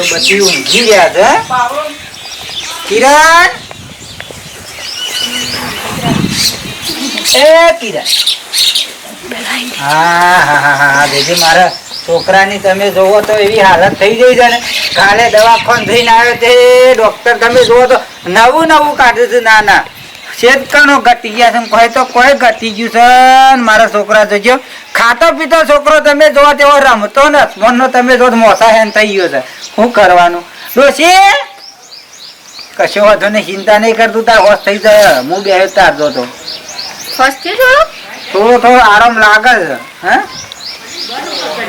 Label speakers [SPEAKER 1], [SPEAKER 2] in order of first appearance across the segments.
[SPEAKER 1] તો બચી ઊંઘી ગયા છે કિરણ? એ કિરણ. હા હા હા હા મારા છોકરાની તમે જોવો તો એવી હાલત થઈ ગઈ છે ને. કાલે દવાખાન થઈને આવ્યો તે ડોક્ટર તમે જોવો તો નવું નવું કાઢ્યું છે ના ના. શેતકણો ઘટી ગયા છે કોઈ તો કોઈ ઘટી ગયું છે મારા છોકરા જોજો. ખાતો પીતો છોકરો તમે જોવા તેવો રમતો ને મનનો તમે જો મોસા હેન થઈ ગયો છે. શું કરવાનું? ડોશી! કશો વાંધો નહીં ચિંતા નહીં કરતું તાર હોશ થઈ જાય. હું બે તાર જો
[SPEAKER 2] તો થોડો?
[SPEAKER 1] થોડો આરામ લાગે છે. હે?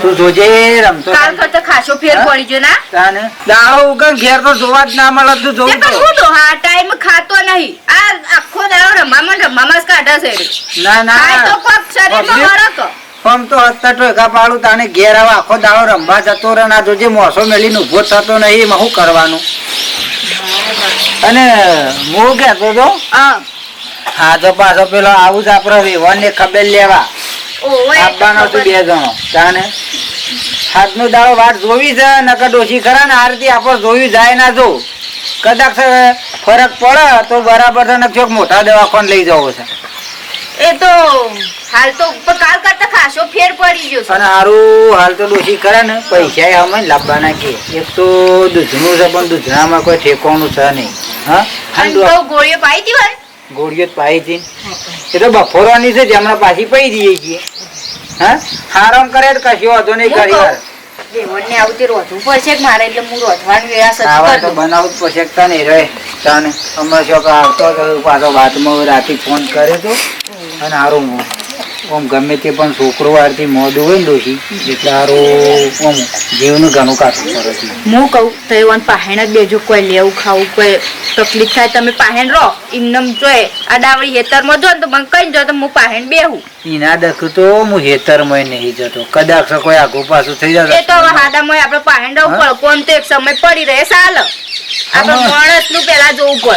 [SPEAKER 1] તું જોજે રમતો
[SPEAKER 2] કાલ કરતા ખાસો ફેર પડી ગયો ના?
[SPEAKER 1] તાને? દાડો ઉગન ઘેર તો જોવા જ ના મળે તું જોવું તો
[SPEAKER 2] હું તો. હા ટાઈમ ખાતો નહીં. આ આખો દાડો રમામાં રમવામાં જ કાઢે છે.
[SPEAKER 1] ના
[SPEAKER 2] ના. તો કોક શરીરમાં હરક.
[SPEAKER 1] આમ તો અત્તર ટોયકા પાડું તાને ઘેર આવે આખો દાડો રંભા જતો રહે ના જોજે મોસો મેલીને ઊભો થતો નહીં એમાં શું કરવાનું? અને હું કહેતો તો
[SPEAKER 2] હા.
[SPEAKER 1] તો પાછો પેલો આવું જ આપડે વિવાનને ખબર લેવા. આપવાનો છું બે જણો. તાને હાથનો દાડો વાટ જોવી છે નકર ડોશી ખરા ને આરતી આપણે જોયું જાય ના જો. કદાચ ફરક પડે તો બરાબર છે નક મોટા દવાખાને લઈ જવો છે.
[SPEAKER 2] એ તો હાલ તો કાલ કરતા પડી ગયો
[SPEAKER 1] અને સારું હાલ તો ડોશી કરે ને પૈસા અમે લાવવાના કે એક તો દૂધનું છે પણ દૂધનામાં કોઈ ઠેકવાનું છે નહીં. હા?
[SPEAKER 2] ગોળીઓ પાઈ હોય
[SPEAKER 1] ગોળીઓ પાઈ હતી. એ તો બફોરવાની છે હમણાં પાછી પઈ દઈએ છીએ. હા? આરામ કરે તો કશો વાંધો નહીં કરી
[SPEAKER 2] દેવળને આવું તે રોધવું પડશે મારે એટલે હું રોધવાનું કરી.
[SPEAKER 1] તો જ નહીં રહે તાને. હમણાં શોખ આવતો હતો પાછો વાતમાં રાતે ફોન કર્યો તો. અને હારું આમ ગમે તે પણ છોકરો મોડું હોય ને ડોશી એટલે આમ જીવનું ઘણું કાઢવું પડે છે.
[SPEAKER 2] હું કહું તો પાહેણ જ બેજો કોઈ લેવું ખાવું કોઈ તકલીફ થાય તમે પાહેણ રહો. એમનેમ જોઈએ આ ડાવડી હેતરમાં જો તો મને કઈ જો તો હું પાહેણ બેહું.
[SPEAKER 1] એના દખ તો હું હેતરમાં નહીં જતો. કદાચ કોઈ આગુ પાછું થઈ
[SPEAKER 2] એ
[SPEAKER 1] જશે
[SPEAKER 2] તો હવે હાદામાં આપણે પાહેણ રહેવું
[SPEAKER 1] હા?
[SPEAKER 2] પડે કોણ તો એક સમય પડી રહે ચાલે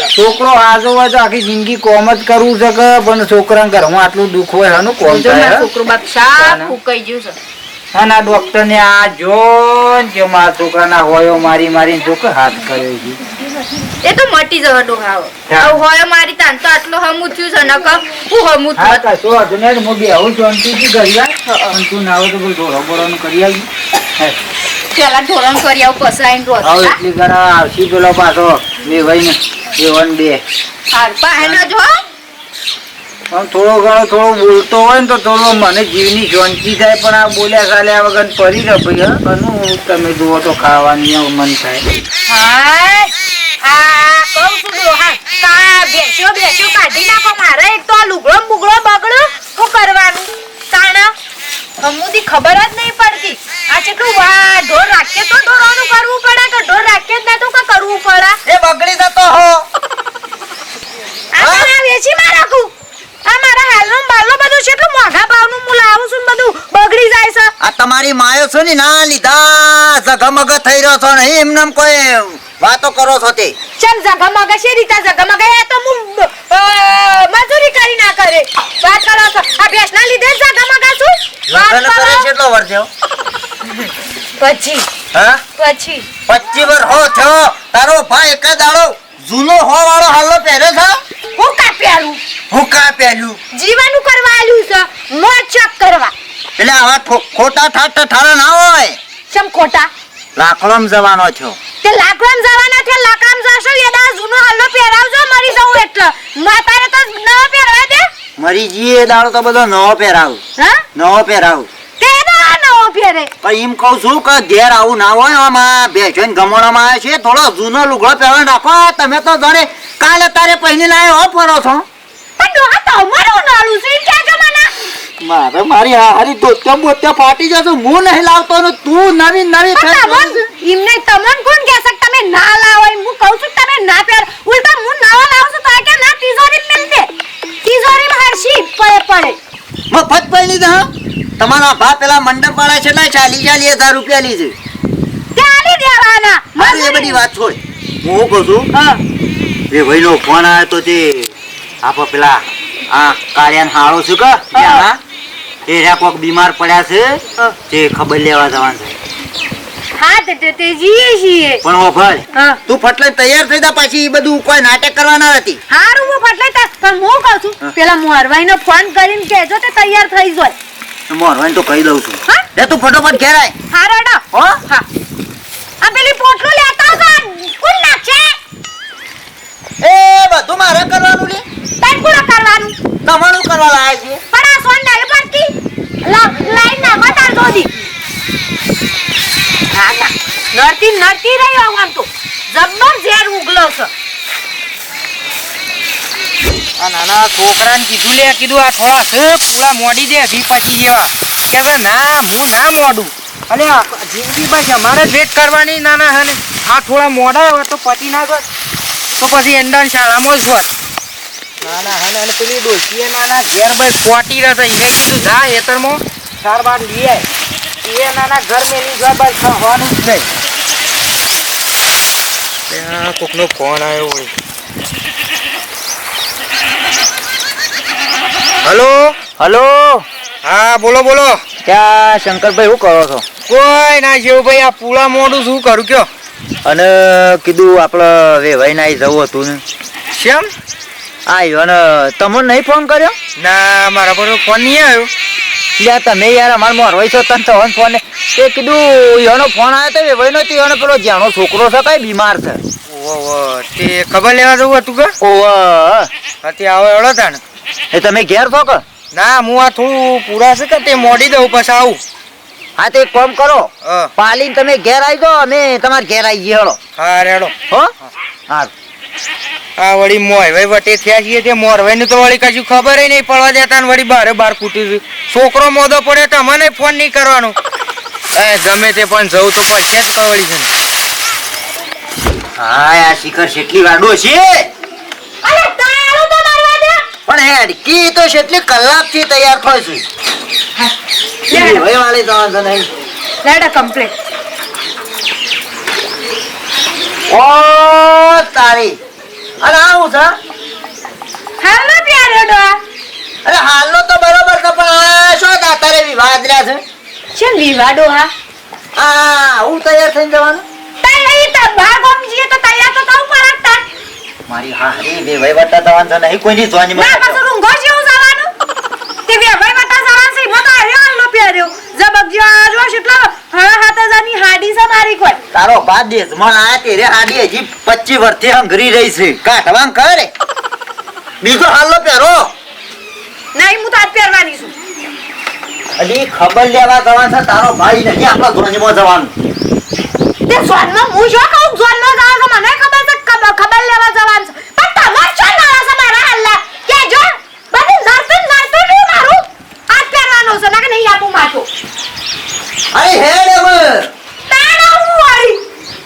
[SPEAKER 1] છોકરો આજો હોય તો આખી જિંદગી કોમ જ કરવું છે કે પણ છોકરા ઘર હું આટલું દુઃખ હોય હાનું કોમ થાય?
[SPEAKER 2] છોકરો બાપ શાક ગયું છે.
[SPEAKER 1] અને આ ડોક્ટર ને આ જો મારા છોકરા ના હોય હોયો મારી મારી છોકરા હાથ કર્યો છે.
[SPEAKER 2] એ તો મટી જવા ડોહાવો
[SPEAKER 1] હા.
[SPEAKER 2] આવું હોય મારી તાન તો આટલો હમું થયું છે નક હું હમું
[SPEAKER 1] હા
[SPEAKER 2] તો
[SPEAKER 1] કશો વાંધો નહીં આવું બેહું શાંતિથી કરી ગરિયા પણ તું ના હોય તો બોલ ઢોરો બોરોનું કરી આવી.
[SPEAKER 2] પેલા ધોરણ કરી આવું પસાઈન રોજ.
[SPEAKER 1] આવો એટલી ઘણા આવશી પેલો પાછો વેવાઈ ને વન બે.
[SPEAKER 2] હાર પાહેણ જો. હો
[SPEAKER 1] આમ થોડો ઘણો થોડો બોલતો હોય ને તો થોડો મને જીવની શાંતિ થાય પણ આ બોલ્યા ચાલ્યા વગર પડી રહ્યો ભાઈ હા. આનું તમે જુઓ તો ખાવાની મન થાય.
[SPEAKER 2] હાય! આ કહું છું બેસ્યો બેસ્યો કાઢી નાખો મારે એક તો આ લુગડો ને બગડો શું કરવાનું? તાણા? હમુદી ખબર જ નહીં પડતી. આ કેટલું વા ઢોર રાખીએ તો ઢોરવાનું કરવું પડે કે ઢોર રાખીએ જ ના તો કરવું પડે?
[SPEAKER 1] એ બગડી જતો હો.
[SPEAKER 2] આ વેચી માં રાખું આ મારા હાલનો બાલનો બધું કેટલું મોંઘા ભાવનું હું લાવું છું બધું. બગડી જાય છે.
[SPEAKER 3] આ તમારી માયો છો ને ના લીધા. ઝગમગ થઈ રહ્યો છો ને એમ એમ કોઈ વાતો કરો છો તે.
[SPEAKER 2] ચમ ઝગમગ છે રીતા ઝગમગ? એ તો હું મજૂરી કરી ના કરે. વાત કરો છો. આ ભેંસના લીધે ઝગમગ છું
[SPEAKER 3] લગન કરે.
[SPEAKER 2] છે
[SPEAKER 3] કેટલો વર્ષ
[SPEAKER 2] પછી.
[SPEAKER 3] હા?
[SPEAKER 2] પછી.
[SPEAKER 3] પચીસ વર હો થયો. તારો ભાઈ એક દાડો જૂનો હો વાળો હાલો પહેરે છે?
[SPEAKER 2] હું કા પહેરું
[SPEAKER 3] હું કા પહેર્યું
[SPEAKER 2] જીવાનું કરવા આલ્યું છે મોજ ચક કરવા.
[SPEAKER 3] એટલે આવા ખોટા થાટ થારા ના હોય.
[SPEAKER 2] ચમ ખોટા?
[SPEAKER 3] લાકડોમ જવાનો છો.
[SPEAKER 2] તે લાકડામ જવાના છે લાકડામ જશો એડા જૂનો હાલો પહેરાવજો મરી જવું એટલે. માતારે તો ન પહેરવા દે.
[SPEAKER 3] મરી જીએ દાડો તો બધો નવો પહેરાવું.
[SPEAKER 2] હા?
[SPEAKER 3] નવો પહેરાવું.
[SPEAKER 2] પહેરે
[SPEAKER 3] પણ એમ કહું છું કે ઘેર આવું ના હોય આમાં બેસો ને ગમોડામાં આવે છે થોડો જૂનો લુગડો પહેરવા નાખો તમે તો જાણે કાલે તારે પહેરી લાવ્યો હો ફરો છો. મારે મારી હારી દોત્યા બોત્યા ફાટી જશે હું નહીં લાવતો ને તું નવી નવી
[SPEAKER 2] એમને તમોન કોણ કહે છે તમે ના લાવો? એમ હું કહું છું તમે ના પહેર. ઉલટા હું નવા લાવું છું તો કે ના તિજોરી મેલ દે તિજોરી હરશી પડે પડે
[SPEAKER 3] મફત પડી દે હા? તમારા ભા પેલા મંડપ વાળા છે ને ચાલી ચાલી હજાર રૂપિયા લીધે.
[SPEAKER 2] ચાલી દેવાના.
[SPEAKER 3] મારી એ બધી વાત છોડ. હું શું કહું છું? એ ભાઈ નો ફોન આવ્યો તો તે આપો પેલા આ કાર્યાન હાળો છું કે એ રહ્યા કોક બીમાર પડ્યા છે. તે ખબર લેવા જવાનું છે.
[SPEAKER 2] હા તે તે તે છીએ.
[SPEAKER 3] પણ ઓ ભાઈ તું ફટલે તૈયાર થઈ જા પછી બધું કોઈ નાટક કરવાના નથી.
[SPEAKER 2] હારું હું ફટલે તા પણ હું કહું છું
[SPEAKER 3] પેલા
[SPEAKER 2] પેલા મોરવાઈને ફોન કરીને કહેજો તે તૈયાર થઈ જાય.
[SPEAKER 3] મોરવાને તો કહી દઉં છું. લે તું ફટોફટ ઘેર આય.
[SPEAKER 2] હા રેડો.
[SPEAKER 3] હો?
[SPEAKER 2] હા. આ પેલી પોટલું લેતા આવજો. કોણ નાખશે?
[SPEAKER 3] એ બધું મારે કરવાનું લે.
[SPEAKER 2] તન કોણ કરવાનું?
[SPEAKER 3] તમારું કરવા લાય છે.
[SPEAKER 2] પણ આ સોન પડતી લા- લાઈન ના મતાર દોધી હા ના. નડતી નડતી રહી આવું આમ તો. જબ્બર ઝેર ઉગલો છે.
[SPEAKER 4] આ નાના છોકરાને કીધું લે કીધું આ થોડા પૂરા મોડી દે વી પછી જેવા. કે હવે ના, હું ના મોડું. અને જિંદગી બસ અમારે ભેટ કરવાની નાના હે ને આ થોડા મોડા હોય તો પતી ના ગયો તો પછી એંડા શાળામાં જ હોત નાના હે અને પેલી ડોશીએ નાના ઘેર ભાઈ કોટી રહેશે એને કીધું, જા હેતરમાં ચાર બાર લઈ એ નાના ઘર મેલી જાય બસ ખાવાનું જ નહીં. ત્યાં કોકનો ફોન આવ્યો વળી હલો?
[SPEAKER 3] હલો?
[SPEAKER 4] હા બોલો બોલો.
[SPEAKER 3] ત્યાં શંકરભાઈ શું કરો છો?
[SPEAKER 4] કોઈ ના જેવું ભાઈ આ પૂળા મોઢું શું કરું કયો?
[SPEAKER 3] અને કીધું આપણે વેવાઈ ના જવું હતું ને.
[SPEAKER 4] શેમ?
[SPEAKER 3] આયો અને તમને નહીં ફોન કર્યો?
[SPEAKER 4] ના મારા પર ફોન નહીં આવ્યો.
[SPEAKER 3] લ્યા તમે યાર અમારે મોરવાઈ છો તને તો ફોન ને તે કીધું એનો ફોન આવ્યો તો વેવાઈ નો એનો પેલો જાણો છોકરો છે કઈ બીમાર છે.
[SPEAKER 4] ઓહો તે ખબર લેવા જવું હતું કે?
[SPEAKER 3] ઓહ
[SPEAKER 4] હતી આવો એવડો તાણ.
[SPEAKER 3] એ તમે ઘેર છો કે?
[SPEAKER 4] ના હું આ થોડું પૂરા છે કે તે મોડી દઉં પછી આવું.
[SPEAKER 3] હા તે કોમ કરો. પાલી તમે ઘેર આવી દો અમે તમારે ઘેર આવી ગયો
[SPEAKER 4] હા રેડો.
[SPEAKER 3] હો? હા.
[SPEAKER 4] આ વળી મોરવાઈ વટે થયા છીએ તે મોરવાઈ નું તો વળી કશું ખબર નહીં પડવા દેતા ને વળી બારે બાર કૂટી છોકરો મોદો પડે તો મને ફોન નહીં કરવાનો. એ ગમે તે પણ જવું તો પડશે જ કવળી છે
[SPEAKER 3] હા આ શિખર શેટલી વાડો છે
[SPEAKER 2] અરે તાળું તો મારવા દે
[SPEAKER 3] પણ હેડકી તો શેટલી કલાકથી તૈયાર થાય છે.
[SPEAKER 2] લેડો.
[SPEAKER 3] વાળી જવાનું છે નહીં.
[SPEAKER 2] લેડો કમ્પ્લીટ
[SPEAKER 3] ઓ તારી. અરે આવું છે?
[SPEAKER 2] હાલો પ્યારો ડો
[SPEAKER 3] અરે હાલનો તો બરોબર છે પણ આ શું તારે વિવાદ રહ્યા છે?
[SPEAKER 2] વિવાડો હા?
[SPEAKER 3] આ હું તૈયાર થઈને જવાનું?
[SPEAKER 2] તો ભાગ તો તૈયાર તો થવું પડે તાર
[SPEAKER 3] મારી હારી બે વહીવટા જવાનું છે નહીં કોઈની જોવાની
[SPEAKER 2] ના પાછું રૂંઘો જેવું જવાનું? તે બે ભાઈ જવાનું છે મત આવ્યો હાલનો પ્યાર્યો જબક જો આ જો કેટલો હવે હાડી છે મારી કોઈ.
[SPEAKER 3] તારો બાદ દેશ મને આ તેરે હાડી હજી પચીસ વર્ષથી હંગરી રહી છે. કાઢવાં કરે બીજો હાલો પહેરો.
[SPEAKER 2] નહીં હું તો આજ પહેરવાની છું.
[SPEAKER 3] અલી ખબર લેવા જવાનું છે તારો ભાઈ નહીં આપણા જવાનું.
[SPEAKER 2] તે સોનમાં હું જો કહું? સોનમાં જાવ તો મને ખબર છે ખબર ખબર લેવા જવાનું છે પણ તમાર છો ના છે મારા હલ્લા કે જો બધું નરતું નરતું નહીં મારું આજ પહેરવાનો છે ના કે નહીં આપું માથું
[SPEAKER 3] અરે હેડ હવે
[SPEAKER 2] તાણા હું વાળી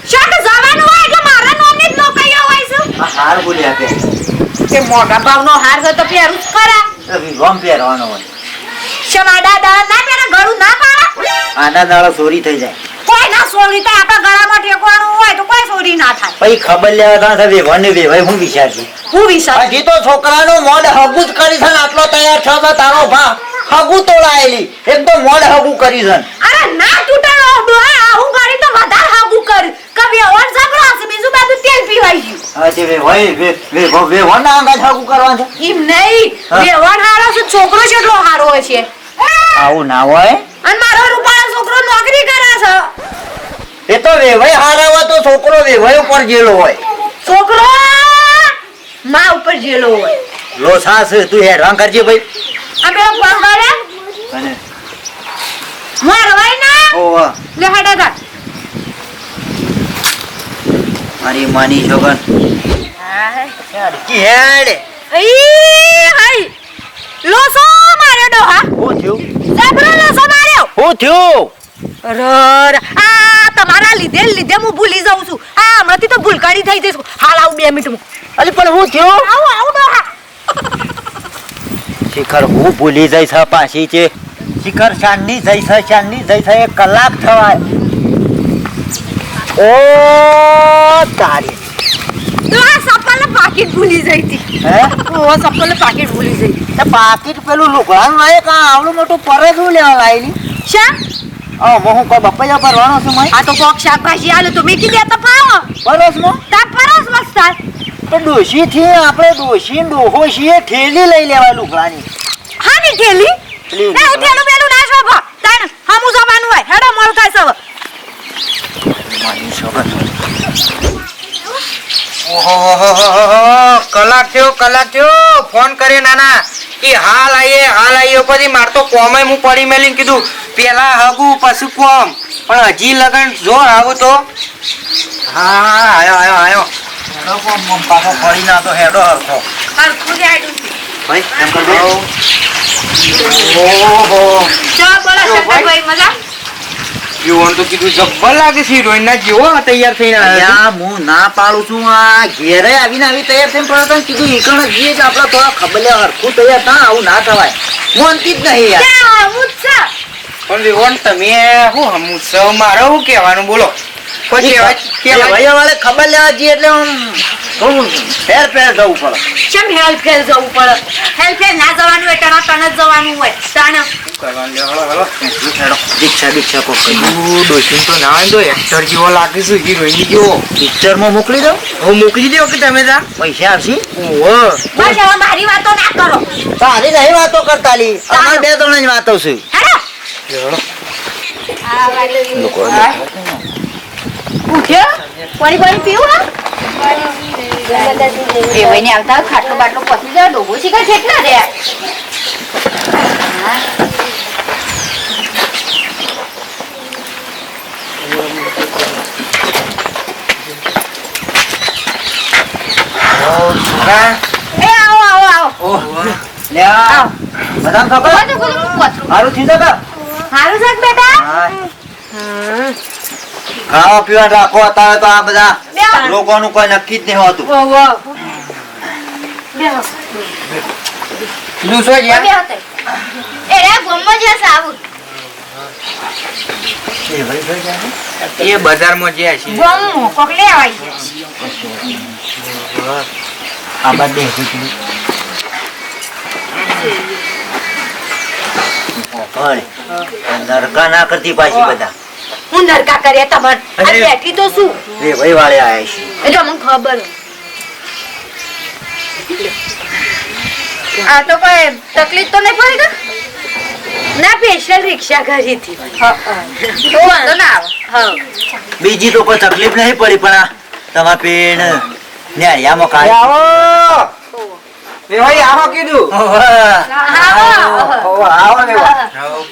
[SPEAKER 2] શક જવાનું હોય એટલે મારા નોમની જ નોકરીઓ હોય છે
[SPEAKER 3] હાર બોલ્યા કે
[SPEAKER 2] તે મોટા ભાવનો હાર છે તો પહેરું ખરા
[SPEAKER 3] વિવામ પહેરવાનો હોય
[SPEAKER 2] શમાડા દા ના પહેરે ગળું ના પાડે
[SPEAKER 3] આના દાડો ચોરી થઈ જાય
[SPEAKER 2] ના સોરી તો આપણા ગળામાં ઠેકવાનું હોય તો કોઈ સોરી ના થાય.
[SPEAKER 3] પછી ખબર લેવા જવાનું છે વેવાણ વેવાય હું વિચાર છે
[SPEAKER 2] હું વિશ્વાસ
[SPEAKER 3] હજી તો છોકરાનો મોડ હગું જ કરી છે આટલો તૈયાર થયો તો તારો ભા હગું તોડાયેલી. એકદમ મોડ હગું કરી છે
[SPEAKER 2] અરે ના તૂટે ડોહા આવું કરી તો વધારે હાગું કરી. કવિ ઓન સાંભળો બીજું બધું તેલ પીવાઈ ગયું.
[SPEAKER 3] હા તે વેવાય વે વે વેવાણ ના અંગાજ હગું કરવાનું છે.
[SPEAKER 2] એમ નહીં.
[SPEAKER 3] હા.
[SPEAKER 2] વેવણ હારો છે છોકરો કેટલો હારો છે.
[SPEAKER 3] આવું ના હોય?
[SPEAKER 2] અને મારો રૂપાળો છોકરો નોકરી કરે છે.
[SPEAKER 3] એ તો વેવાય હારાવા તો છોકરો વેવાય ઉપર જેલો હોય.
[SPEAKER 2] છોકરો? માં ઉપર જેલો હોય.
[SPEAKER 3] લો સાસ તું હેરાન કરજે ભાઈ.
[SPEAKER 2] ફોન કરે
[SPEAKER 3] અને?
[SPEAKER 2] મારવાય ના?
[SPEAKER 3] ઓવા
[SPEAKER 2] લે હડા થા
[SPEAKER 3] મારી માની છોકન હાય હેડ.
[SPEAKER 2] અઈ હઈ લોસો માર્યો ડોહા.
[SPEAKER 3] હું થયું?
[SPEAKER 2] સાબરો લોસો માર્યો.
[SPEAKER 3] હું થયું?
[SPEAKER 2] રર આ તમારા લીધે લીધે હું ભૂલી જાઉં છું. હા હમણાંથી તો ભૂલકારી થઈ જઈશ. હાલ આવું બે મિનિટમાં
[SPEAKER 3] અલી પણ હું થયો?
[SPEAKER 2] આવું આવું
[SPEAKER 3] શિખર હું ભૂલી જઈશ પાછી છે શિખર ચાંદની જઈશ ચાંદની જઈશ એક કલાક થવાય. ઓ તારી.
[SPEAKER 2] પાકીટ ભૂલી જઈ હતી.
[SPEAKER 3] હે?
[SPEAKER 2] ઓ પાકીટ ભૂલી જઈ.
[SPEAKER 3] તે પાકીટ પેલું લુગડાનું હોય કાં આવડું મોટું પરત હું લેવા લાયેલી
[SPEAKER 2] શા?
[SPEAKER 3] આ હું કોઈ બપૈયા ભરવાનો છું મય
[SPEAKER 2] આ તો કોક શાકભાજી આલે તો. મેકી દે તો પાવો.
[SPEAKER 3] પરસમાં
[SPEAKER 2] તા પરસ મસ્ત
[SPEAKER 3] તો ડોશી થી આપણે ડોશી ને ડોહો છીએ ઠેલી લઈ લેવા લુગડાની
[SPEAKER 2] હા ની
[SPEAKER 3] પેલી
[SPEAKER 2] એ હું થેલું પેલું ના શોભો. તાણ હમુ જવાનું હોય. હેડો મોડું થાય સવ
[SPEAKER 3] મારી સગત
[SPEAKER 1] ઓહો કલાક થયો કલાક થયો. ફોન કરે નાના. કે હાલ આઈએ હાલ આઈએ પછી માર તો કોમે હું પડી મેલીને કીધું પેલા હગું પછી કોમ. પણ હજી લગન જો આવું તો. હા આયો આયો આયો.
[SPEAKER 3] હેડો કોમ પાછો ફરી ના તો હેડો હરખો. ભાઈ એમ કરજો
[SPEAKER 1] ઓહો
[SPEAKER 2] ચો બોલા મજા?
[SPEAKER 1] જીવન તો કીધું જબ્બર લાગે છે હિરોઈન ના જેવો તૈયાર થઈને આવ્યો
[SPEAKER 3] હું ના પાડું છું આ ઘેરે આવીને આવી તૈયાર થઈને પડ્યો તો કીધું ઈકણ જઈએ જ આપણે થોડા ખબર હરખું તૈયાર થા આવું ના થવાય. મોનતી જ નહીં યાર.
[SPEAKER 2] હું
[SPEAKER 1] પણ વિવન તમે હું હમું મારો મારે શું કહેવાનું બોલો.
[SPEAKER 3] વાળે ખબર લેવા જઈએ એટલે થોડું ફેર ફેર જવું પડે.
[SPEAKER 2] કેમ હેલ્પ જવું પડે? હેલ્પ ના જવાનું હોય ટણા ટણ જ જવાનું હોય. તાણ.
[SPEAKER 1] કરવાનું લે, હળો, હળો.
[SPEAKER 3] દીક્ષા દીક્ષા કોક કરી
[SPEAKER 1] તું ડોશીને તો ના તો એક્ટર જેવો લાગે છે હિરોઈન જેવો.
[SPEAKER 3] પિક્ચરમાં મોકલી દઉં?
[SPEAKER 1] હું મોકલી દો કે તમે ત્યાં
[SPEAKER 3] પૈસા આપશી?
[SPEAKER 1] ઓહો
[SPEAKER 2] મારી વાતો ના કરો.
[SPEAKER 3] તારી નહીં વાતો કરતા લી. અમારે બે ત્રણ જ વાતો છે. લોકો
[SPEAKER 2] ઉઠ્યો? પાણી પાણી પીવું બેવાઈને આવતા ખાટલો બાટલો પસી જાય ડોબો શીખા કેટલા રે
[SPEAKER 1] છોકરા
[SPEAKER 2] એ આવો આવો આવો.
[SPEAKER 3] લે આ. બધા ખબર થયું છે કાં?
[SPEAKER 2] હારું છે બેટા?
[SPEAKER 3] હા. ખાવા પીવા રાખો અત્યારે તો આ બધા લોકોનું કોઈ નક્કી જ નહીં હોતું.
[SPEAKER 2] એ રે ગમો છે સાબુ
[SPEAKER 1] એ બજારમાં જ્યાં છે.
[SPEAKER 2] ગમો કોક લે આવી
[SPEAKER 3] આ બધે નરકા ના કરતી પાછી બધા.
[SPEAKER 2] હું નરકા કરે તમાર આ બેઠી તો શું?
[SPEAKER 3] રે ભાઈ વાળે આયા છે.
[SPEAKER 2] એટલે મને ખબર. આ તો કોઈ તકલીફ તો નહીં પડી ને સ્પેશિયલ રિક્ષા કરી હતી તો વાંધો ના આવે. હા.
[SPEAKER 3] બીજી તો કોઈ તકલીફ નહીં પડી પણ આ તમારા પેણ ન્યાળિયામાં કાઢી.
[SPEAKER 1] આવો એ ભાઈ આવો કીધું.
[SPEAKER 2] આવો
[SPEAKER 1] આવો ને વા.
[SPEAKER 3] નાખો.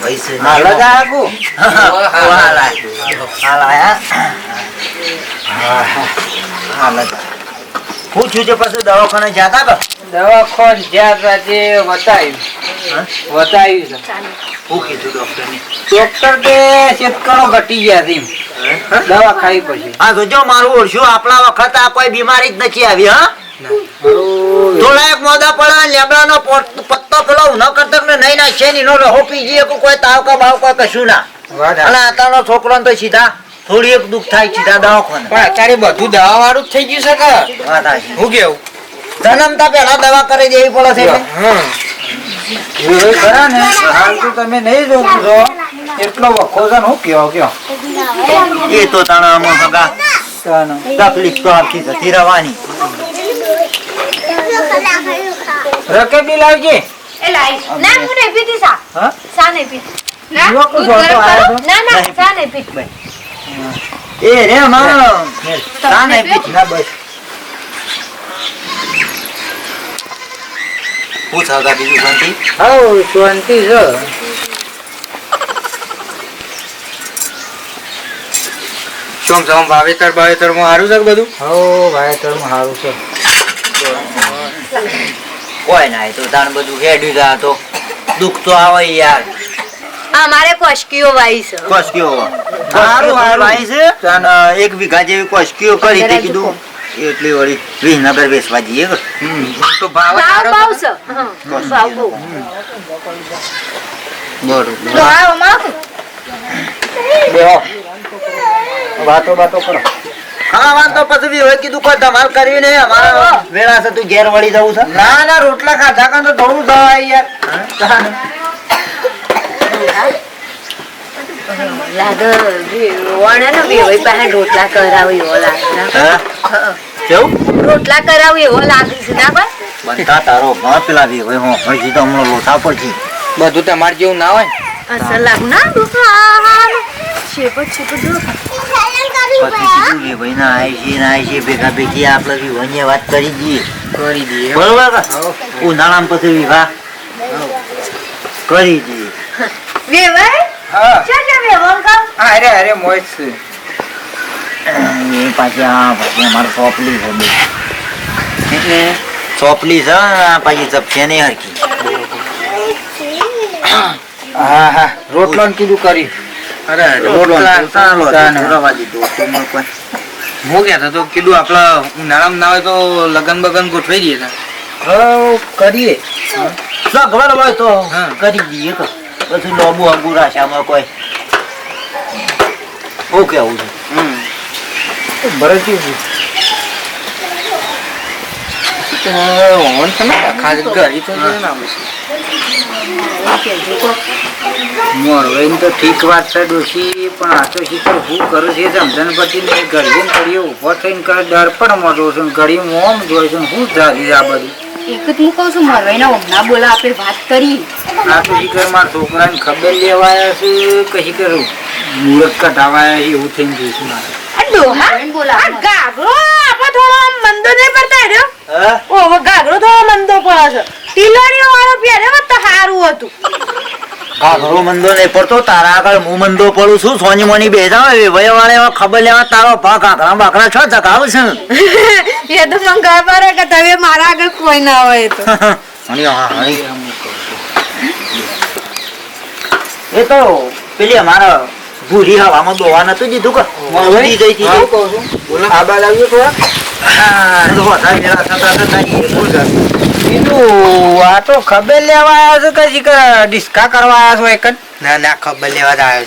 [SPEAKER 3] એ ભાઈ છે ને.
[SPEAKER 1] હાલો જ આગુ.
[SPEAKER 3] ઓહો, હાલ આય. હાલ આયા. હાલ જ. પૂછ્યું છે પછી દવાખાને જાતા કે
[SPEAKER 1] દવાખાને જ્યાં રાતે બતાવ્યું
[SPEAKER 3] હા?
[SPEAKER 1] બતાવ્યું છે
[SPEAKER 3] શું કીધું ડોક્ટરને?
[SPEAKER 1] ડોક્ટર કે શેતકણો ઘટી ગયા છે. દવા ખાવી પછી
[SPEAKER 3] આ જોજો મારું ઓળશું આપણા વખત આ કોઈ બીમારી જ નથી આવી હા થોડા એક મોદા પડે લેબડાનો પત્તો પેલો ન કરતો ને નહીં ના છે નો રહો પી જઈએ કોઈ તાવ બાવકા કશું ના. અને આતાનો છોકરો તો સીધા થોડી એક દુઃખ થાય સીધા દવાખાને.
[SPEAKER 1] પણ અત્યારે બધું દવા વાળું જ થઈ ગયું છે કે? હું કેવું?
[SPEAKER 3] જન્મતા પેલા દવા કરી દેવી પડે છે.
[SPEAKER 1] ખરા ને? હાલ તો તમે નહીં જોવું છો. એટલો વખો છે હું કયો કયો
[SPEAKER 3] એ તો તાણા. તકલીફ તો આખી જતી રહેવાની
[SPEAKER 1] રકેબી લાવજે.
[SPEAKER 2] એ લાઈ. ના હું નહીં પીતી સા.
[SPEAKER 1] હા?
[SPEAKER 2] સા નહીં પીતી ના? ના ના સા નહીં
[SPEAKER 3] એ રે નહીં. ના બસ. બીજું શાંતિ?
[SPEAKER 1] શાંતિ છે. શું સમ વાવેતરમાં સારું છે બધું? હો વાવેતરમાં સારું છે.
[SPEAKER 3] કોઈ ના તો તાણ બધું હેડ્યું જા તો. દુઃખ તો આવે યાર.
[SPEAKER 2] અમારે કોશકીઓ વાઈ છે.
[SPEAKER 3] કોસ્કીઓ
[SPEAKER 1] હારું, હારું.
[SPEAKER 3] છે? અને એક વીઘા જેવી કોસ્કીઓ કરી તે કીધું. એટલી વળી વિસનગર વેચવા જઈએ.
[SPEAKER 1] તો ભાવ
[SPEAKER 2] ભાવ
[SPEAKER 1] સારો
[SPEAKER 2] ભાવ
[SPEAKER 1] છે.
[SPEAKER 2] છે ભાવ બહુ.
[SPEAKER 3] બરોબર.
[SPEAKER 2] તો આ અમાર
[SPEAKER 1] બેહો. વાતો વાતો કરો.
[SPEAKER 3] ખાવાનું તો પછી બી હવે કીધું કોઈ ધમાલ કરવી નહીં અમારા વેળા છે તું ઘેર વળી જવું છે.
[SPEAKER 1] ના ના રોટલા ખાધા કાં તો થોડું દવા યાર.
[SPEAKER 2] લાગે વણ ને પાસે રોટલા કરાવે એવો લાગે.
[SPEAKER 3] હા? કેવું?
[SPEAKER 2] રોટલા કરાવે એવો લાગે છે ના ભાઈ?
[SPEAKER 3] બનતા તારો માં પેલા હોય હું હજી તો હમણાં લોટા પડશે
[SPEAKER 1] બધું તમારે જેવું ના હોય
[SPEAKER 2] દુકાન શેપટ શેપટ
[SPEAKER 3] પછી કીધું વી ભાઈ ના આય છે ના આવી છે ભેગા ભેગી આપણે વી વાત કરી દઈએ
[SPEAKER 1] કરી દઈએ
[SPEAKER 3] બરોબર ઉનાળામાં પછી વિવાહ કરી દઈએ
[SPEAKER 1] અરે મોજ
[SPEAKER 3] પાછી હા પાછી અમારે સોપલી છે એટલે સોપલી છે પછી ચપશે નહીં હરખી
[SPEAKER 1] હા હા. રોટલો કીધું કરી.
[SPEAKER 4] અરે
[SPEAKER 1] રોટલા
[SPEAKER 3] દીધું.
[SPEAKER 4] હું કહેતો તો કીધું આપણા નાણામ ના હોય તો લગન બગન ગોઠવાઈ દઈએ
[SPEAKER 1] કરીએ.
[SPEAKER 3] સગવડ હોય તો
[SPEAKER 4] હા.
[SPEAKER 3] કરી દઈએ. પછી લોબુ અંગુર આશામાં કોઈ. શું કેવું છે?
[SPEAKER 1] ભરત કેવું
[SPEAKER 4] ઓન છે ને ખાલી ઘરી તો ને આપણે.
[SPEAKER 1] મોરવાઈ તો ઠીક વાત છે ડોશી પણ આ તો શીખર હું કરું છે સમજણ પછી ને ઘડીએ ઘડીએ ઊભો થઈને કરે ડર પણ મોટો છું ઘડી મોમ જોઈ છું હું જાગી આ બધું.
[SPEAKER 2] એક જ કહું છું મરવાઈના હમણાં બોલા આપણે વાત કરી
[SPEAKER 1] આ તો શીખર મારા છોકરાને ખબર લેવાયા છે કે શીખર મુહૂર્ત કઢાવાયા છે એવું થઈને જોઈશું મારે?
[SPEAKER 2] ડોહા આ ગાગરો આપણે થોડો મંદો નહીં પડતા રહ્યો.
[SPEAKER 3] હા?
[SPEAKER 2] ગાગરો થોડો મંદો પડે છે. ટીલડીઓ વાળો પહેરે તો સારું હતું.
[SPEAKER 3] ઘાઘરો મંદો નહીં પડતો તારા આગળ હું મંદો પડું છું સોની મોની બેસા હોય વય વાળે ખબર લેવા તારો ભા ઘાઘરા બાકરા છો ચકાવ છે
[SPEAKER 2] એ તો મને ખબર કે તમે મારા આગળ કોઈ ના હોય તો.
[SPEAKER 3] એ તો પેલી અમારા ભૂરી હવામાં દોવા નતું દીધું કે? ઉડી જઈ હતી
[SPEAKER 1] છું. આ બાદ આવ્યો
[SPEAKER 3] તો
[SPEAKER 1] આ ખબર લેવા આવ્યા છે કે ડિસ્કા કરવા આવ્યા છો એક
[SPEAKER 4] ના ના ખબર લેવા જ આવ્યો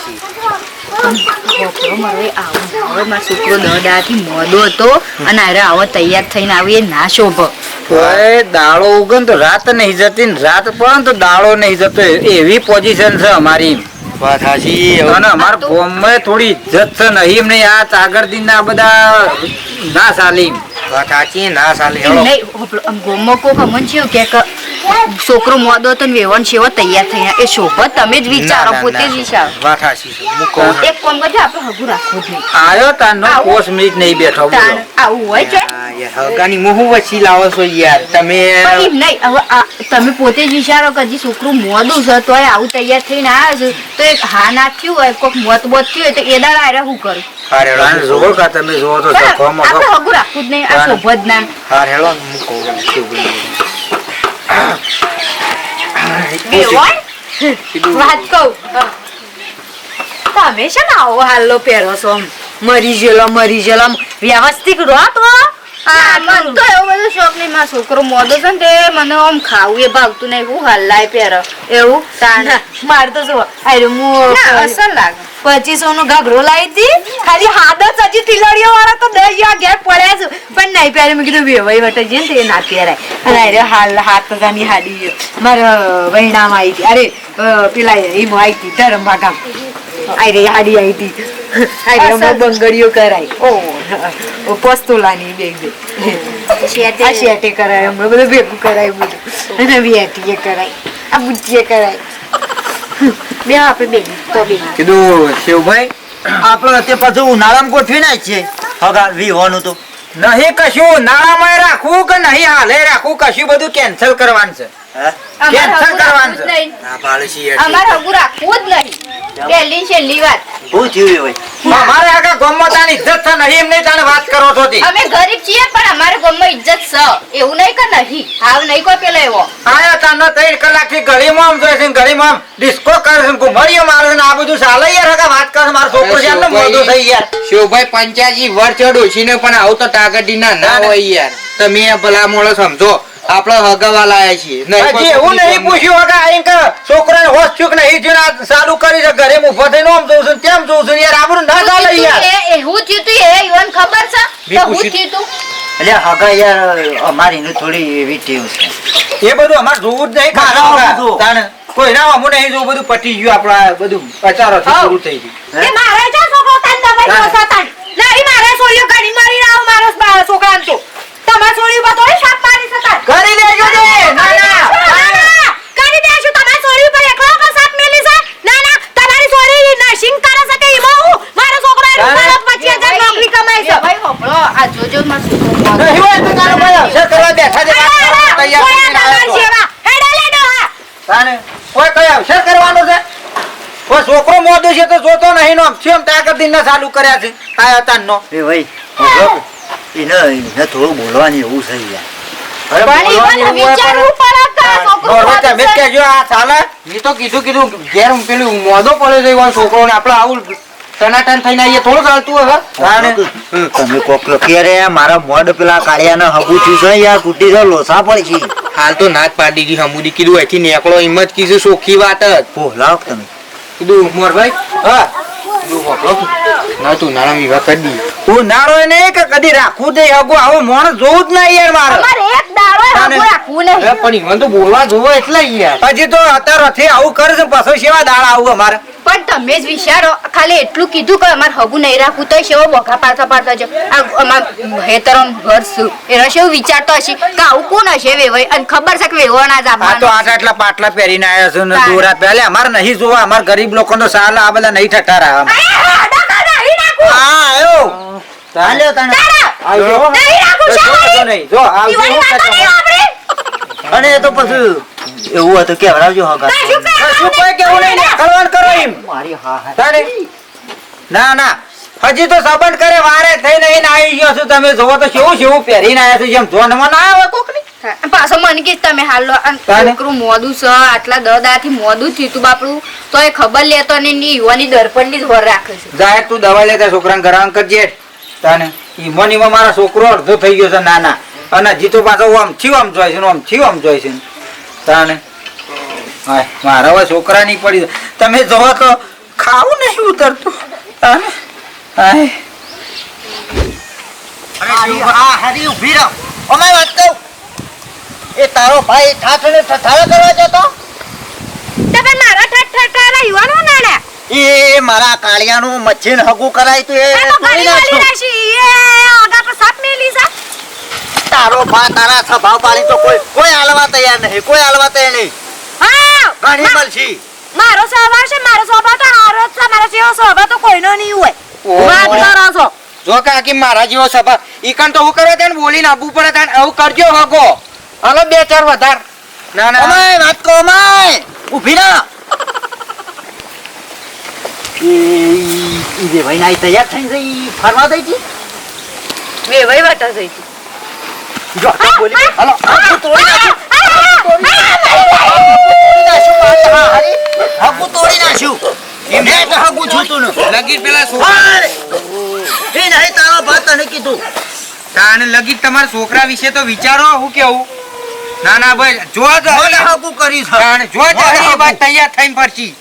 [SPEAKER 2] છોકરો દડાથી મોડો હતો અને અરે આવો તૈયાર થઈને આવીએ ના શોભ.
[SPEAKER 1] તોય દાડો ઉગે તો રાત નહીં જતી ને રાત પણ દાળો તો નહીં જતો એવી પોઝિશન છે અમારી.
[SPEAKER 4] વાત હાચી
[SPEAKER 1] અને અમારા ગામમાં થોડી ઇજ્જત છે નહીં એમ આ આગળ દિન આ બધા ના ચાલી
[SPEAKER 4] વાત હાચી ના ચાલે
[SPEAKER 2] નહીં હોભળો, કોક અમન છે કે છોકરો મોદો તો ને વેવણ છે તૈયાર થયા. એ શોભા તમે જ વિચારો
[SPEAKER 4] ના, ના,
[SPEAKER 2] પોતે જ
[SPEAKER 4] ના.
[SPEAKER 2] વિચારો.
[SPEAKER 4] વાત હાચી છે હું કહું
[SPEAKER 2] એક કામ કરજો આપણે હગું રાખવું જ નહીં
[SPEAKER 1] મિનિટ બેઠો
[SPEAKER 2] આવું હોય છે?
[SPEAKER 4] યાર હગાની મોહું વચ્ચી લાવો છો યાર. તમે
[SPEAKER 2] નહીં હવે તમે પોતે જ વિચારો કે હજી છોકરું મોડું છે તોય આવું તૈયાર થઈને આવ્યો છે તો એક હા ના થયું હોય કોઈક મોત બોત થયું હોય તો એ દાડા આરે શું કરું?
[SPEAKER 4] હાર હેળો
[SPEAKER 1] જોવો કા તમે જોવો તો
[SPEAKER 2] પણ આપણે હગું રાખવું જ નહીં આ શોભ ના
[SPEAKER 4] હાર હેળો હું કહું કેવું
[SPEAKER 2] વાત કહું. તમે છે ને આવો હાલો પહેરો છો મરી જેલો મરી જેલો વ્યવસ્થિત રહો તો. આ મન તો એવું બધું શોખ નહીં મારો છોકરો મોદો છે ને તે મને આમ ખાવું એ ભાવતું નહીં હું હલ્લાય પહેરો. એવું? મારે તો જો અરે હું અસર લાગે. પચીસો નો ઘાઘરો લાવી હતી ખાલી હાથ જ હજી તિલડીઓ વાળા તો દસ જેવા ઘેર પડ્યા છે. પણ નહીં પહેરે મેં કીધું વેવાઈ વટે જઈએ ને તે ના પહેરાય. અને અરે હાલ હાથ ગાની હાડી મારો વૈણામાં આવી હતી. અરે પેલા એમાં આવી હતી આઈ રે અરે હાડી આવી હતી. બંગડીઓ કરાય. ઓ પસ્તુલાની બે બે. આ શેટે કરાય હમણાં બધું ભેગું કરાય બધું. અને વેટીએ કરાય આ બુચ્ચીએ કરાય. બે આપણે બે તો બે.
[SPEAKER 4] કીધું શિવભાઈ
[SPEAKER 3] આપણે તે પાછું ઉનાળામાં ગોઠવી નાખ છે હગા વિહોનું તો.
[SPEAKER 1] નહીં કશું ઉનાળામાં રાખવું કે નહીં હાલે રાખવું કશું બધું કેન્સલ કરવાનું છે.
[SPEAKER 2] હગું
[SPEAKER 1] કરવાનું
[SPEAKER 2] રાખવું જ નહીં.
[SPEAKER 4] ના પાડે છીએ
[SPEAKER 2] અમારે હગું રાખવું જ નહીં. પહેલી છેલ્લી વાત.
[SPEAKER 3] શું થયું હોય
[SPEAKER 1] અમારે આગળ ગામમાં તાની ઇજ્જત છે નહીં એમ નહીં તાને વાત કરો છો
[SPEAKER 2] અમે ગરીબ છીએ પણ અમારે ગામમાં ઇજ્જત છે. એવું નહીં કે નહીં. હાવ નહીં કોઈ પેલો એવો.
[SPEAKER 1] આયા તાનો ત્રણ કલાકથી ગળીમાં આમ જોઈ છે ને ગળીમાં ડિસ્કો કરે છે ને મારે ને આ બધું ચાલે યાર હગા વાત કરે મારો છોકરો છે એમને મોઢું થઈ યાર
[SPEAKER 4] શિવભાઈ પંચ્યાસી વર્ષ ડોશી ને પણ આવું તો ટાગડી ના ના હોય યાર. તમે ભલા મોડો સમજો. આપડે હગાવા લાયા છીએ. નહીં
[SPEAKER 1] હજી એવું નહીં પૂછ્યું હગા આઈને કે છોકરાને હોશ ચૂક નહીં થયું ને આ ચાલુ કરી છે ઘરે હું થઈને આમ જોઉં છું તેમ જોઉં છું યાર આપણું ના ચાલે યાર.
[SPEAKER 2] એ- એવું થયું તું એ ઈવન ખબર છે? કે હું થયું તું?
[SPEAKER 3] એટલે હગા યાર અમારી નું થોડી એવી ટેવ છે.
[SPEAKER 1] એ બધું અમારે જોવું જ નહીં. તાણે કોઈ ના અમુ નહીં જો બધું પટી ગયું આપણા બધું અચારોથી
[SPEAKER 2] હા.
[SPEAKER 1] પૂરું થઈ ગયું.
[SPEAKER 2] મારે છોકરો તાન દબાઈ ગયો છે તાન. નહીં મારે છોડીઓ ઘણી મારી ના મારો છોકરાને તો. તમારે છોડી ઉપર થોડી શાપ મારી શકાય
[SPEAKER 1] કરી દેજો દે ના ના
[SPEAKER 2] ના, ના, કરી દેશું. તમારી છોડી ઉપર એકલો ઉપર શાપ મેલી છે? ના, ના, તમારી છોડી nursing કરે છે કે એમાં હું? મારો છોકરો એનું
[SPEAKER 1] તાન.
[SPEAKER 2] 25,000 નોકરી કમાય છે.
[SPEAKER 5] ભાઈ હોભળો આ જોજો મારો છોકરો
[SPEAKER 1] નહીં હોય તો તારો ભાઈ અવસર કરવા બેઠા છે વાત
[SPEAKER 2] અરે,
[SPEAKER 1] કરવા
[SPEAKER 2] અરે,
[SPEAKER 1] તૈયાર
[SPEAKER 2] જોયા
[SPEAKER 1] થઈને આવ્યો
[SPEAKER 2] તમારી સેવા. હેડો લેડો, હા.
[SPEAKER 1] તાને કોઈ કઈ અવસર કરવાનો છે કોઈ છોકરો મોદો છે તો જોતો નહીં નો કેમ ત્યાં કરતી ન ચાલુ કર્યા છે આ હતા નો
[SPEAKER 3] એ ભાઈ હોભળો. એને એને થોડું બોલવાની એવું થઈ જાય
[SPEAKER 4] પેલું ને
[SPEAKER 3] મારા મોઢ પેલા કાળિયાને હગું થયું છે યાર તૂટી છે લોસા પડી છે
[SPEAKER 4] હાલ તો નાક પાડી ગઈ હમુદી કીધું અહીંથી નીકળો એમ જ કીધું સોખી વાત જ
[SPEAKER 3] ભોલાવ તમે
[SPEAKER 4] કીધું મોરભાઈ હા કીધું હોભળો તું. ના તું નાના વિવાહ કરી દી
[SPEAKER 1] હું નારો એને કે કદી રાખવું દે હગો આવો માણસ જોવું જ નહીં યાર મારે.
[SPEAKER 2] અમારે એક દાડો
[SPEAKER 1] તાને.
[SPEAKER 2] રાખવું નહીં.
[SPEAKER 4] અરે પણ ઈવન તો બોલવા જોવો એટલે યાર.
[SPEAKER 1] હજી તો અત્યારે રથી આવું કરે છે પાછો સેવા દાળ આવું અમારે.
[SPEAKER 5] પણ તમે જ વિચારો ખાલી એટલું કીધું કે અમારે હગું નહીં રાખવું તો સેવો બોખા પાડતા પાડતા જો આ અમાર હેતરમ ઘર શું? એનો શેવું વિચારતો હશે કે આવું કોણ હશે વેવાઈ અને ખબર છે કે વેવાના જ
[SPEAKER 1] આ તો આટલા આટલા પાટલા પહેરીને આવ્યા છે ને દોરા પહેલે અમારે નહીં જોવા અમારે ગરીબ લોકોનો સાલ આ બધા નહીં ઠઠારા આમ.
[SPEAKER 2] આ ડખા નહીં નાખું.
[SPEAKER 1] હા આવ્યો
[SPEAKER 3] હાલ્યો તને
[SPEAKER 1] આવ્યો
[SPEAKER 2] નહીં રાખું શાબારી.
[SPEAKER 1] નહીં. જો આવજો હું
[SPEAKER 2] વાતો નહીં
[SPEAKER 1] કહેતો.
[SPEAKER 2] વાપરી.
[SPEAKER 3] અને તો પછી એવું હતું હગા.
[SPEAKER 2] ના, શું
[SPEAKER 1] કોઈ કેવું નહીં. નીકળવાનું કરો એમ.
[SPEAKER 3] મારી હા હા.
[SPEAKER 1] તાને? ના ના. હજી તો સંબંધ કરે વારે થઈ નહીં આવી ગયો છું. તમે જોવો તો કેવું કેવું પહેરીને આવ્યા છે જેમ જોનમાં ના આવે કોકની
[SPEAKER 5] પાછો મને કે તમે હાલ? છોકરું મોદું છે આટલા દદાથી મોદું થયું તું બાપડું. તો એ ખબર લેતો ને યુવાની દર્પણની જ હોર રાખે છે.
[SPEAKER 1] જાય તું દવા લેતા છોકરાને ઘર કરજે. તાને ઈમો ને ઈમો છોકરો અડધો થઈ ગયો છે નાના. અને જીતો પાછો આમ થયું આમ જોઈ છે આમ થયું આમ જોઈ છે તને? મારા હવે છોકરા નહીં પડી તમે જોવો તો ખાવું નહીં ઉતરતું. તને? હાય.
[SPEAKER 3] હા હરી ઊભી રહો. અમે વાત કહું એ તારો ભાઈ ઠાઠને ઠઠારો કરવા જતો?
[SPEAKER 2] મારા ઠઠ ઠઠ યુવાનો
[SPEAKER 3] એ મારા કાળિયાનું મચ્છીન હગું કરાય તું એ તોડી નાખ્યું.
[SPEAKER 2] રાશિ એ આગા પર સાપ મેલી છે
[SPEAKER 3] તારો ભા તારા સ્વભાવ પાડી તો કોઈ કોઈ હાલવા તૈયાર નહીં કોઈ હાલવા તૈયાર નહીં.
[SPEAKER 2] હા
[SPEAKER 3] ઘણી મળશી.
[SPEAKER 2] મારો સ્વભાવ છે મારો સ્વભાવ તો હારો છે મારો જેવો સ્વભાવ તો કોઈનો નહીં હોય. વાત કરો છો.
[SPEAKER 4] જો કાકી મારા જેવો સભા ઈકન તો હું કરે તેને બોલીને આપવું પડે તેને આવું કરજો હગો હાલો બે ચાર વધાર. ના ના.
[SPEAKER 3] અમાય વાત કહો અમાય ઊભી ના. ઈ જે ભાઈ નાઈ તૈયાર થઈ જઈ ફરવા દઈ છી
[SPEAKER 5] ભાઈ વાટા થઈ
[SPEAKER 3] જો તો બોલી હાલો હગું તોડી નાખ્યું તોડી. હા, નાખ્યું મેં તો હગું છૂતું ને
[SPEAKER 4] લગી પેલા છોકરા!
[SPEAKER 3] એ નહીં તારો ભા તને કીધું
[SPEAKER 4] તાને લગી તમારા છોકરા વિશે તો વિચારો હું કેવું ના ના ભાઈ જો
[SPEAKER 3] હગું કરી તાને
[SPEAKER 4] તાણે જો એ વાત તૈયાર થઈને પરથી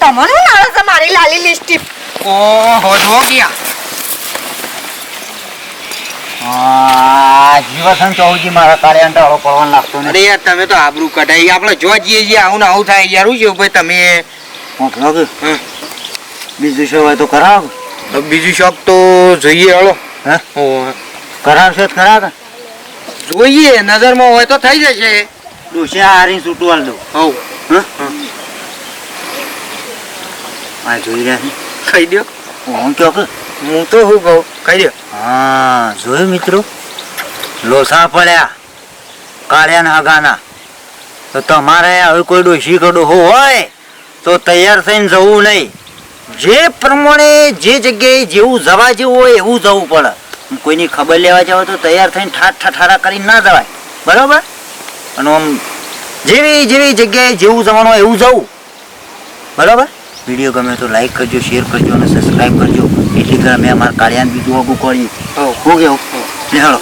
[SPEAKER 2] તમારું નાળો તમારી મારી લાલી લિસ્ટી
[SPEAKER 4] ઓહો જો ગયા
[SPEAKER 3] આ જીવસન ચૌજી મારા કાર્ય અંટાળો પડવાનું લાગતો
[SPEAKER 4] અરે યાર તમે તો આબરૂ કઢાઈ આપણે જો જઈએ છીએ આવું ને આવું થાય યાર. છે ભાઈ તમે?
[SPEAKER 3] નથી
[SPEAKER 4] હમ.
[SPEAKER 3] બીજું શોખ હોય તો કરાવ.
[SPEAKER 4] બીજું શોખ તો જોઈએ હળો
[SPEAKER 3] હે? કરાવશે કરાવ.
[SPEAKER 4] જોઈએ નજરમાં હોય તો થઈ જશે.
[SPEAKER 3] ડોસી હારી છૂટું હાલ દઉં
[SPEAKER 4] હવ
[SPEAKER 3] હા. જોઈ રહ્યા છે.
[SPEAKER 4] કહી દો
[SPEAKER 3] હું કયો કે
[SPEAKER 4] હું તો શું કહું? દો.
[SPEAKER 3] હા, જોયું મિત્રો? લોસા પડ્યા, કાળિયાના હગાના તો તમારે હવે કોઈ ડોશી કે હોય, તો તૈયાર થઈને જવું નહીં. જે પ્રમાણે જે જગ્યાએ જેવું જવા જેવું હોય એવું જવું પડે. કોઈની ખબર લેવા જાવ તો તૈયાર થઈને ઠાઠ ઠઠારા કરીને ના જવાય. બરાબર? અને આમ જેવી જેવી જગ્યાએ જેવું જવાનું હોય એવું જવું. બરાબર? વીડિયો ગમે તો લાઈક કરજો શેર કરજો અને સબસ્ક્રાઈબ કરજો. એટલી મેં અમારા કાળિયાને બીજું વગું
[SPEAKER 4] કરી
[SPEAKER 3] હું કેવું નિહાળો